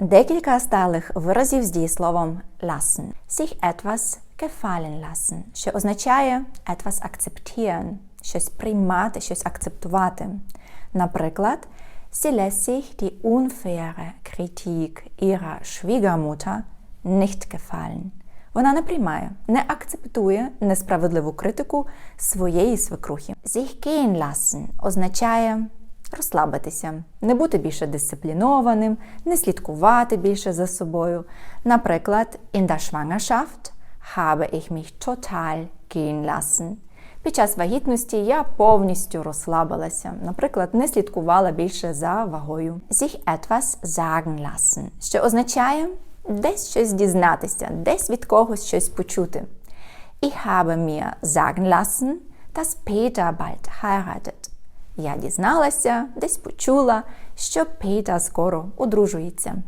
Декілька сталих виразів з дієсловом lassen. Sich etwas gefallen lassen, що означає etwas akzeptieren, щось приймати, щось акцептувати. Наприклад, sie lässt sich die unfaire Kritik ihrer Schwiegermutter nicht gefallen. Вона не приймає, не акцептує несправедливу критику своєї свекрухи. Sich gehen lassen означає розслабитися, не бути більше дисциплінованим, не слідкувати більше за собою. Наприклад, in der Schwangerschaft habe ich mich total gehen lassen. Під час вагітності я повністю розслабилася, наприклад, не слідкувала більше за вагою. Sich etwas sagen lassen, що означає десь щось дізнатися, десь від когось щось почути. Ich habe mir sagen lassen, dass Peter bald heiratet. Я дізналася, десь почула, що Пейта скоро одружується.